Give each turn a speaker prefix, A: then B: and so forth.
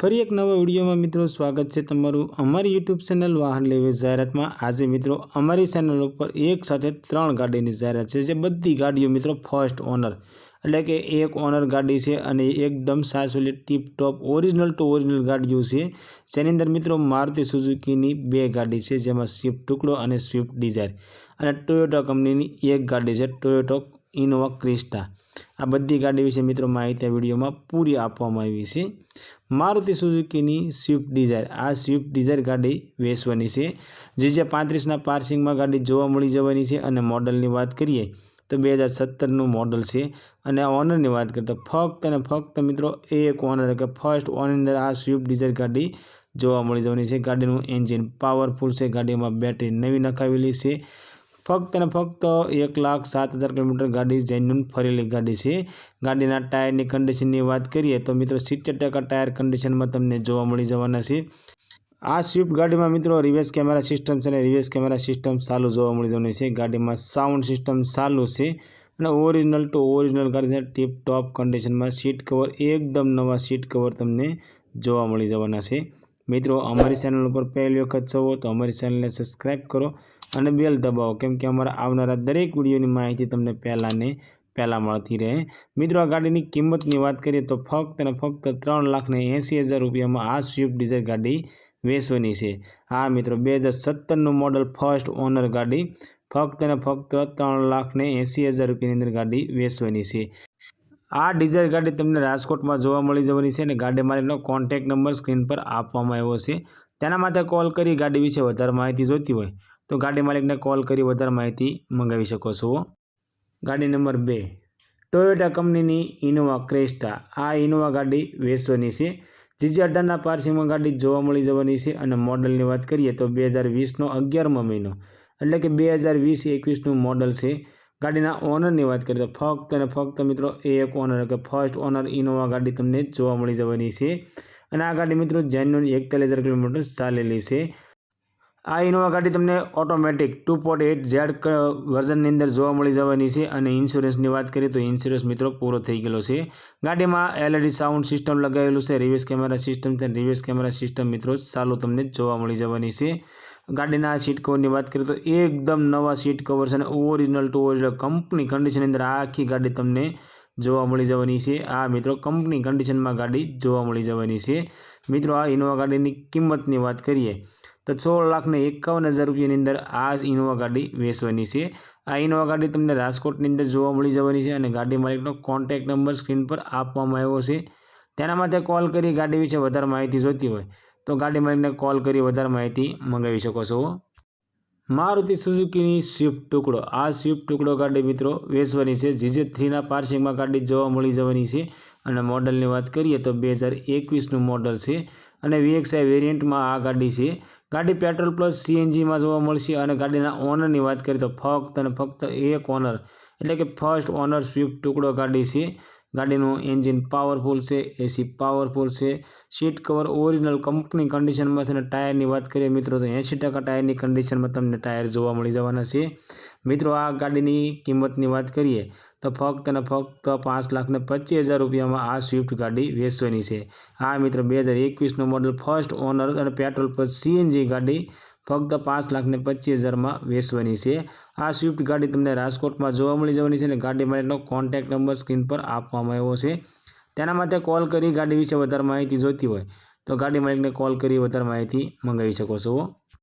A: ફરી એક નવા વિડીયોમાં મિત્રો સ્વાગત છે તમારું અમારી યુટ્યુબ ચેનલ વાહન લેવી જાહેરાતમાં. આજે મિત્રો અમારી ચેનલ ઉપર એક સાથે ત્રણ ગાડીની જાહેરાત છે, જે બધી ગાડીઓ મિત્રો ફર્સ્ટ ઓનર એટલે કે એક ઓનર ગાડી છે અને એકદમ સાસોલી tip top original to original ગાડીઓ છે. જેની અંદર મિત્રો મારુતિ સુઝુકીની બે ગાડી છે, જેમાં સ્વિફ્ટ ટુકડો અને સ્વિફ્ટ ડિઝાયર અને ટોયોટા કંપનીની એક ગાડી છે ટોયોટો ઇનોવા ક્રિસ્ટા આ બધી ગાડી વિશે મિત્રો માહિતી આ વિડીયોમાં પૂરી આપવામાં આવી છે. મારુતિ સુઝુકીની સ્વિફ્ટ ડિઝાયર. આ સ્વિફ્ટ ડિઝાયર ગાડી વેચવાની છે. જે જે પાંત્રીસના પાર્સિંગમાં ગાડી જોવા મળી જવાની છે અને મોડલની વાત કરીએ તો બે હજાર સત્તરનું મોડલ છે અને ઓનરની વાત કરીએ તો ફક્ત અને ફક્ત મિત્રો એક ઓનર કે ફર્સ્ટ ઓનરની અંદર આ સ્વિફ્ટ ડિઝાયર ગાડી જોવા મળી જવાની છે. ગાડીનું એન્જિન પાવરફુલ છે. ગાડીમાં બેટરી નવી નખાવેલી છે. ફક્ત અને ફક્ત એક લાખ સાત હજાર કિલોમીટર ગાડી જેન્યુન ફરેલી ગાડી છે. ગાડીના ટાયરની કન્ડિશનની વાત કરીએ તો મિત્રો સિત્તેર ટકા ટાયર કન્ડિશનમાં તમને જોવા મળી જવાના છે. આ સ્વિફ્ટ ગાડીમાં મિત્રો રિવર્સ કેમેરા સિસ્ટમ છે અને રિવર્સ કેમેરા સિસ્ટમ ચાલુ જોવા મળી જવાની છે. ગાડીમાં સાઉન્ડ સિસ્ટમ ચાલુ છે અને ઓરિજિનલ ટુ ઓરિજિનલ ગાડી છે. ટીપ ટોપ કન્ડિશનમાં સીટ કવર એકદમ નવા સીટ કવર તમને જોવા મળી જવાના છે. મિત્રો અમારી ચેનલ ઉપર પહેલી વખત જવો તો અમારી ચેનલને સબસ્ક્રાઈબ કરો. અને બેલ દબાવો, કેમ કે અમારા આવનારા દરેક વિડીયોની માહિતી તમને પહેલાં ને પહેલાં મળતી રહે. મિત્રો, આ ગાડીની કિંમતની વાત કરીએ તો ફક્ત અને ફક્ત ત્રણ લાખને એંસી હજાર રૂપિયામાં આ સ્વિફ્ટ ડિઝાયર ગાડી વેચવાની છે. આ મિત્રો, બે હજાર સત્તરનું મોડલ ફર્સ્ટ ઓનર ગાડી ફક્ત અને ફક્ત ત્રણ લાખને એંસી હજાર રૂપિયાની અંદર ગાડી વેચવાની છે. આ ડિઝાયર ગાડી તમને રાજકોટમાં જોવા મળી જવાની છે અને ગાડી માલિકનો કોન્ટેક્ટ નંબર સ્ક્રીન પર આપવામાં આવ્યો છે. તેના માટે કોલ કરી ગાડી વિશે વધારે માહિતી જોઈતી હોય તો ગાડી માલિકને કોલ કરી વધારે માહિતી મંગાવી શકો છો. ગાડી નંબર બે. ટોયોટા કંપનીની ઇનોવા ક્રેસ્ટા આ ઇનોવા ગાડી વેચવાની છે. જીજી અઢારના પાર્સિંગમાં ગાડી જોવા મળી જવાની છે અને મોડલની વાત કરીએ તો બે હજાર વીસનો અગિયારમો મહિનો. એટલે કે બે હજાર વીસ એકવીસનું મોડલ છે. ગાડીના ઓનરની વાત કરીએ તો ફક્ત અને ફક્ત મિત્રો એક ઓનર કે ફર્સ્ટ ઓનર ઇનોવા ગાડી તમને જોવા મળી જવાની છે. અને આ ગાડી મિત્રો જેન્યુન એકતાલીસ હજાર કિલોમીટર ચાલેલી છે. આ ઇનોવા ગાડી તમને automatic two point eight Z વર્ઝનની અંદર જોવા મળી જવાની છે અને ઇન્સ્યોરન્સની વાત કરીએ તો ઇન્સ્યોરન્સ મિત્રો પૂરો થઈ ગયેલો છે. ગાડીમાં એલઈડી સાઉન્ડ સિસ્ટમ લગાવેલું છે, રિવર્સ કેમેરા સિસ્ટમ છે, રિવર્સ કેમેરા સિસ્ટમ મિત્રો ચાલુ તમને જોવા મળી જવાની છે. ગાડીના સીટ કવરની વાત કરીએ તો એકદમ નવા સીટ કવર છે અને ઓરિજિનલ ટુ ઓરિજિનલ કંપની કન્ડિશનની અંદર આખી ગાડી તમને જોવા મળી જવાની છે. આ મિત્રો કંપની કન્ડિશનમાં ગાડી જોવા મળી જવાની છે. મિત્રો, આ ઇનોવા ગાડીની કિંમતની વાત કરીએ તો સોળ લાખને એકાવન હજાર રૂપિયાની અંદર આ ઇનોવા ગાડી વેચવાની છે. આ ઇનોવા ગાડી તમને રાજકોટની અંદર જોવા મળી જવાની છે અને ગાડી માલિકનો કોન્ટેક્ટ નંબર સ્ક્રીન પર આપવામાં આવ્યો છે. તેના માટે કોલ કરી ગાડી વિશે વધારે માહિતી જોઈતી હોય તો ગાડી માલિકને કોલ કરી વધારે માહિતી મંગાવી શકો છો. મારુતિ સુઝુકીની સ્વિફ્ટ ટુકડો. આ સ્વિફ્ટ ટુકડો ગાડી મિત્રો વેચવાની છે. જીજે થ્રીના પાર્સિંગમાં ગાડી જોવા મળી જવાની છે. અને મોડલની વાત કરીએ તો બે હજાર એકવીસનું મોડલ છે. અને વીએક્સઆઈ વેરિયન્ટમાં આ ગાડી છે. ગાડી પેટ્રોલ પ્લસ સીએનજીમાં જોવા મળશે અને ગાડીના ઓનરની વાત કરીએ તો ફક્ત અને ફક્ત એક ઓનર. એટલે કે ફર્સ્ટ ઓનર સ્વિફ્ટ ટુકડો ગાડી છે. ગાડીનું એન્જિન પાવરફુલ છે, એસી પાવરફુલ છે. સીટ કવર ઓરિજિનલ કંપની કન્ડિશનમાં છે અને ટાયરની વાત કરીએ મિત્રો, તો એંશી ટકા ટાયરની કન્ડિશનમાં તમને ટાયર જોવા મળી જવાના છે. મિત્રો, આ ગાડીની કિંમતની વાત કરીએ, તો ફક્ત અને ફક્ત પાંચ લાખને પચીસ હજાર રૂપિયામાં આ સ્વિફ્ટ ગાડી વેચવાની છે. આ મિત્રો, બે હજાર એકવીસનું મોડલ ફર્સ્ટ ઓનર અને પેટ્રોલ પર સીએનજી ગાડી ફક્ત પાંચ લાખને પચીસ હજારમાં વેચવાની છે. આ સ્વિફ્ટ ગાડી તમને રાજકોટમાં જોવા મળી જવાની છે અને ગાડી માટેનો કોન્ટેક્ટ નંબર સ્ક્રીન પર આપવામાં આવ્યો છે. તેના માટે કોલ કરી ગાડી વિશે વધારે માહિતી જોઈતી હોય તો ગાડી માલિકને કોલ કરી વધારે માહિતી મંગાવી શકો છો.